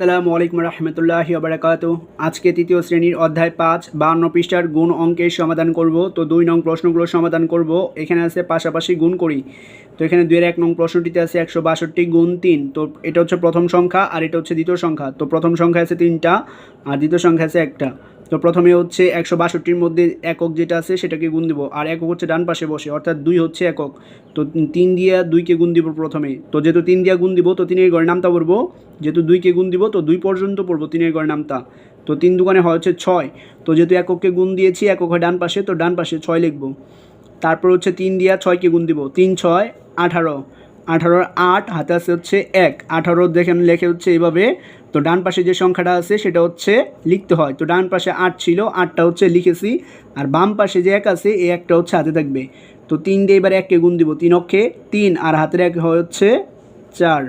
আসসালামু আলাইকুম রহমতুল্লাহ আবরাকাত আজকে তৃতীয় শ্রেণির অধ্যায় পাঁচ, বান্ন পৃষ্ঠার গুণ অঙ্কের সমাধান করব। তো দুই নং প্রশ্নগুলো সমাধান করব। এখানে আছে পাশাপাশি গুণ করি। তো এখানে দুয়ের এক নং প্রশ্নটিতে আছে একশো বাষট্টি গুণ তিন। তো এটা হচ্ছে প্রথম সংখ্যা আর এটা হচ্ছে দ্বিতীয় সংখ্যা। তো প্রথম সংখ্যা আছে তিনটা আর দ্বিতীয় সংখ্যা আছে একটা। তো প্রথমে হচ্ছে একশো বাষট্টির মধ্যে একক যেটা আছে সেটাকে গুণ দিব, আর একক হচ্ছে ডান পাশে বসে, অর্থাৎ দুই হচ্ছে একক। তো তিন দিয়ে দুইকে গুণ দিব প্রথমে। তো যেহেতু তিন দিয়ে গুণ দিব, তো তিনের গড়ের নামটা পড়ব। যেহেতু দুইকে গুণ দিব, তো দুই পর্যন্ত পড়ব তিনের গড়ের নামটা তো তিন দোকানে হয় হচ্ছে ছয়। তো যেহেতু একককে গুণ দিয়েছি, একক হয় ডান পাশে, তো ডান পাশে ছয় লিখব। তারপর হচ্ছে তিন দিয়া ছয়কে গুণ দিব, তিন, ছয়, আঠারো। আঠারোর আট হাতে আছে হচ্ছে এক। আঠারো দেখেন, লেখে হচ্ছে এইভাবে তো ডান পাশে যে সংখ্যাটা আছে, সেটা হচ্ছে লিখতে হয়। তো ডান পাশে আট ছিল, আটটা হচ্ছে লিখেছি। আর বাম পাশে যে এক আছে, এই একটা হচ্ছে হাতে থাকবে। তো তিন দিয়ে এবার এককে গুণ দিব, তিন অক্ষে তিন, আর হাতের এক হচ্ছে চার।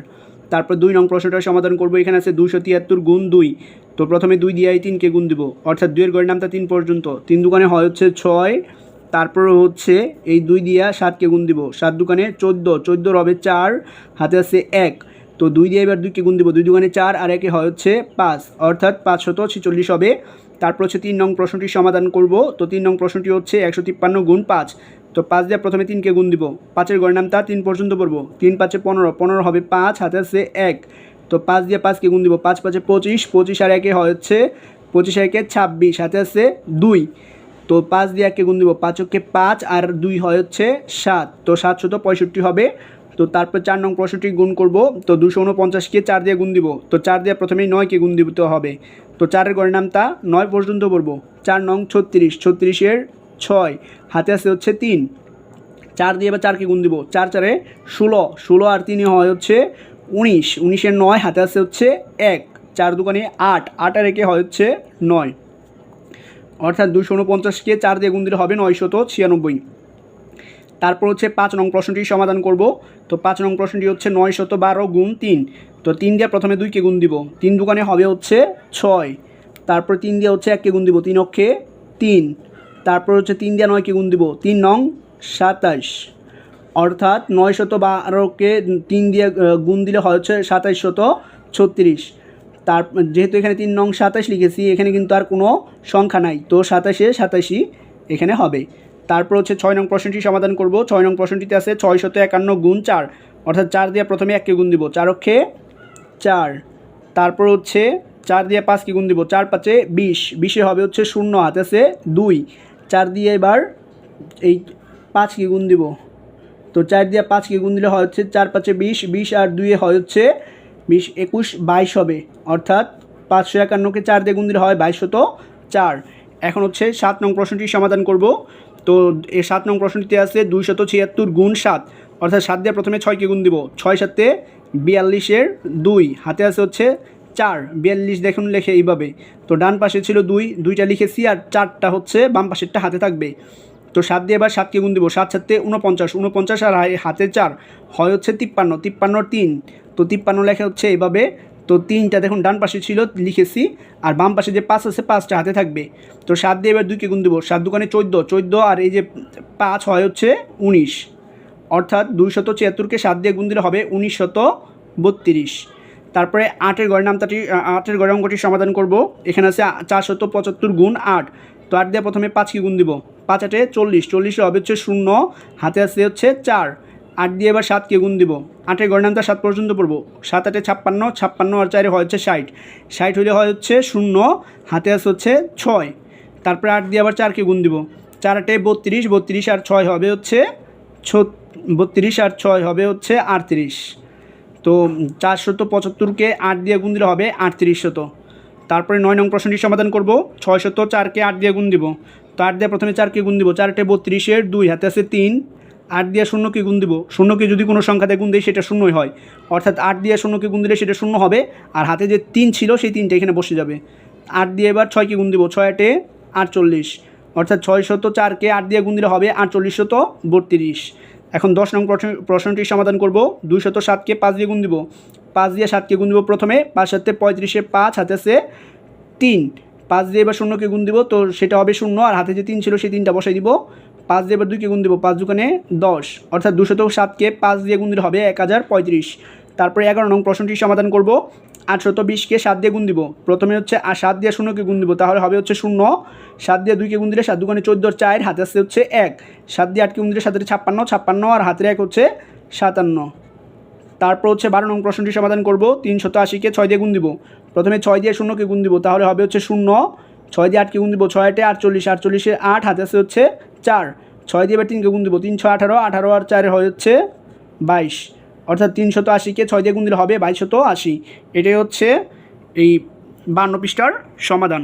তারপর দুই নং প্রশ্নটা সমাধান করব, এখানে আছে দুশো তিয়াত্তর গুণ দুই। তো প্রথমে দুই দিয়ে তিনকে গুণ দিব, অর্থাৎ দুইয়ের গড়ের নামটা তিন পর্যন্ত। তিন দোকানে হয় হচ্ছে ছয়, তারপর হচ্ছে এই দুই দিয়া সাতকে গুণ দিব। সাত দোকানে চোদ্দ, চোদ্দোর হবে চার, হাতে আছে এক। তো দুই দিয়ে এবার দুইকে গুণ দিব। দুই দোকানে চার, আর একে হয় হচ্ছে পাঁচ। অর্থাৎ পাঁচশত ছেচল্লিশ হবে। তারপর হচ্ছে তিন নং প্রশ্নটি সমাধান করব। তো তিন নং প্রশ্নটি হচ্ছে একশো তিপ্পান্ন গুণ পাঁচ। তো পাঁচ দিয়ে প্রথমে তিনকে গুণ দিব। পাঁচের গড়ের তার তিন পর্যন্ত পড়ব। তিন পাঁচে পনেরো পনেরো হবে পাঁচ, হাতে আছে এক। তো পাঁচ দিয়ে পাঁচকে গুণ দিব। পাঁচ পাঁচে পঁচিশ পঁচিশ আর একে হয় হচ্ছে, পঁচিশ আর একে ছাব্বিশ, হাতে আছে দুই। তো পাঁচ দিয়ে একে গুণ দিব। পাঁচকে পাঁচ, আর দুই হয় হচ্ছে সাত। তো সাতশত পঁয়ষট্টি হবে। তো তারপর চার নং প্রশ্নটি গুণ করব, তো দুশো উনপঞ্চাশকে চার দিয়ে গুণ দিব, তো চার দিয়ে প্রথমেই নয়কে গুণ দিতে হবে। তো চারের গড়ের নামটা নয় পর্যন্ত পড়ব, চার নং ছত্রিশ, ছত্রিশের ছয়, হাতে আছে হচ্ছে তিন। চার দিয়ে এবার চারকে গুণ দিব, চার চারে ষোলো ষোলো আর তিনে হয় হচ্ছে উনিশ, উনিশের নয়, হাতে আছে হচ্ছে এক, চার দোকানে আট আট আর একে হয় হচ্ছে নয়। অর্থাৎ দুশো উনপঞ্চাশকে চার দিয়ে গুণ দিলে হবে নয়শত ছিয়ানব্বই। তারপর হচ্ছে পাঁচ নং প্রশ্নটি সমাধান করব। তো পাঁচ নং প্রশ্নটি হচ্ছে নয় শত বারো গুণ তিন। তো তিন দিয়ে প্রথমে দুইকে গুণ দিব। তিন দোকানে হবে হচ্ছে ছয়। তারপর তিন দিয়ে হচ্ছে এককে গুণ দিব তিন অক্ষে তিন। তারপর হচ্ছে তিন দিয়ে নয়কে গুণ দিব তিন নং সাতাশ অর্থাৎ নয় শত বারোকে তিন দিয়ে গুণ দিলে হয় হচ্ছে সাতাশ শত ছত্রিশ। তার, যেহেতু এখানে তিন নং সাতাশ লিখেছি, এখানে কিন্তু আর কোনো সংখ্যা নাই। তো সাতাশে সাতাশি এখানে হবে। তারপর হচ্ছে ছয় নং প্রশ্নটি সমাধান করব। ছয় নং প্রশ্নটিতে আছে ছয় শত একান্ন গুণ চার, অর্থাৎ চার দিয়ে প্রথমে এককে গুণ দিব। চার অক্ষে চার। তারপর হচ্ছে চার দিয়ে পাঁচকে গুণ দিব। চার পাঁচে বিশ। বিশে হবে হচ্ছে শূন্য হাতে, আছে দুই। চার দিয়ে এবার এই পাঁচকে গুণ দিব। তো চার দিয়ে পাঁচকে গুণ দিলে হয় হচ্ছে চার পাঁচে বিশ। বিশ আর দুইয়ে হয় হচ্ছে বিশ, একুশ, বাইশ হবে। অর্থাৎ পাঁচশো একান্নকে চার দিয়ে গুণ দিলে হয় বাইশশত চার। এখন হচ্ছে সাত নং প্রশ্নটি সমাধান করব। তো এই সাত নং প্রশ্নটিতে আছে দুইশত ছিয়াত্তর গুণ সাত, অর্থাৎ সাত দিয়ে প্রথমে ছয়কে গুণ দিব। ছয় সাতে বিয়াল্লিশের দুই, হাতে আছে হচ্ছে চার, বিয়াল্লিশ দেখুন লেখে এইভাবে। তো ডান পাশে ছিল দুই, দুইটা লিখেছি আর চারটা হচ্ছে বাম পাশেরটা হাতে থাকবে। তো সাত দিয়ে এবার সাতকে গুণ দিব, সাত সাতে উনপঞ্চাশ উনপঞ্চাশ আর হাতে চার, হয় হচ্ছে তিপ্পান্ন তিপ্পান্ন তিন। তো তিপ্পান্ন লেখা হচ্ছে এইভাবে তো তিনটা দেখুন, ডান পাশে ছিল লিখেছি, আর বাম পাশে যে পাঁচ আছে, পাঁচটা হাতে থাকবে। তো সাত দিয়ে এবার দুইকে গুণ দিব। সাত দোকানে চোদ্দ চোদ্দ আর এই যে পাঁচ হয় হচ্ছে উনিশ। অর্থাৎ দুইশত ছিয়াত্তরকে সাত দিয়ে গুণ দিলে হবে উনিশ শত বত্রিশ। তারপরে আটের গড়ের নামটাটি আটের গড়ের অঙ্কটি সমাধান করব। এখানে আছে চারশত পঁচাত্তর গুণ আট। তো আট দিয়ে প্রথমে পাঁচকে গুণ দিব। পাঁচ আটে চল্লিশ, চল্লিশে হবে হচ্ছে শূন্য, হাতে আছে হচ্ছে চার। আট দিয়ে এবার সাতকে গুণ দিব। আটের গড়ের নামটা সাত পর্যন্ত পড়ব। সাত আটে ছাপ্পান্ন ছাপ্পান্ন আর চারে হয় হচ্ছে ষাট। ষাট হলে হয় হচ্ছে শূন্য, হাতে আছে হচ্ছে ছয়। তারপরে আট দিয়ে আবার চারকে গুণ দিব। চার আটে বত্রিশ বত্রিশ আর ছয় হবে হচ্ছে ছত বত্রিশ আর ছয় হবে হচ্ছে আটত্রিশ। তো চারশত পঁচাত্তরকে আট দিয়ে গুণ দিলে হবে আটত্রিশ শত তারপরে নয় নং প্রশ্নটি সমাধান করব। ছয় শত চারকে আট দিয়ে গুণ দিব। তো আট দিয়ে প্রথমে চারকে গুণ দিব। চারটে বত্রিশের দুই, হাতে আছে তিন। আট দিয়ে শূন্যকে গুণ দিব? শূন্যকে যদি কোনো সংখ্যাতে গুণ দিই, সেটা শূন্যই হয়। অর্থাৎ আট দিয়ে শূন্যকে গুণ দিলে সেটা শূন্য হবে, আর হাতে যে তিন ছিল, সেই তিনটা এখানে বসে যাবে। আট দিয়ে এবার ছয়কে গুণ দিব? ছয় আটে আটচল্লিশ। অর্থাৎ ছয় শত চারকে আট দিয়ে গুণ দিলে হবে আটচল্লিশ শত বত্রিশ। এখন দশ নং প্রশ্ন- প্রশ্নটির সমাধান করব। দুই শত সাতকে পাঁচ দিয়ে গুণ দিব। পাঁচ দিয়ে সাতকে গুণ দিব প্রথমে, পাঁচ সাতে পঁয়ত্রিশে পাঁচ, হাতে আছে তিন। পাঁচ দিয়ে এবার শূন্যকে গুণ দিব, তো সেটা হবে শূন্য, আর হাতে যে তিন ছিল, সেই তিনটা বসাই দিব। পাঁচ দিয়ে এবার দুইকে গুণ দিব, পাঁচ দোকানে দশ। অর্থাৎ দুশত সাতকে পাঁচ দিয়ে গুণ দিলে হবে এক হাজার পঁয়ত্রিশ। তারপরে এগারো নং প্রশ্নটি সমাধান করব। আটশত বিশকে সাত দিয়ে গুণ দিব। প্রথমে হচ্ছে আর সাত দিয়ে শূন্যকে গুণ দিব, তাহলে হবে হচ্ছে শূন্য। সাত দিয়ে দুইকে গুণ দিলে সাত দুগুণে চোদ্দোর চার, হাতে আসছে হচ্ছে এক। সাত দিয়ে আটকে গুণ দিলে সাতের ছাপ্পান্ন ছাপ্পান্ন, আর হাতের এক হচ্ছে সাতান্ন। তারপর হচ্ছে বারো নং প্রশ্নটি সমাধান করব। তিনশত আশিকে ছয় দিয়ে গুণ দিব। প্রথমে ছয় দিয়ে শূন্যকে গুণ দিব, তাহলে হবে হচ্ছে শূন্য। ছয় দিয়ে আটকে গুণ দিব ছয় আটে আটচল্লিশ আটচল্লিশের আট, হাতে আছে হচ্ছে চার, ছয় দিয়ে এবার তিনকে গুণ দেবো তিন, ছয়, আঠারো আঠারো আর চারে হয় হচ্ছে বাইশ। অর্থাৎ তিনশত আশিকে ছয় দিয়ে গুণ দিলে হবে বাইশশত আশি। এটাই হচ্ছে এই বান্ন পৃষ্ঠার সমাধান।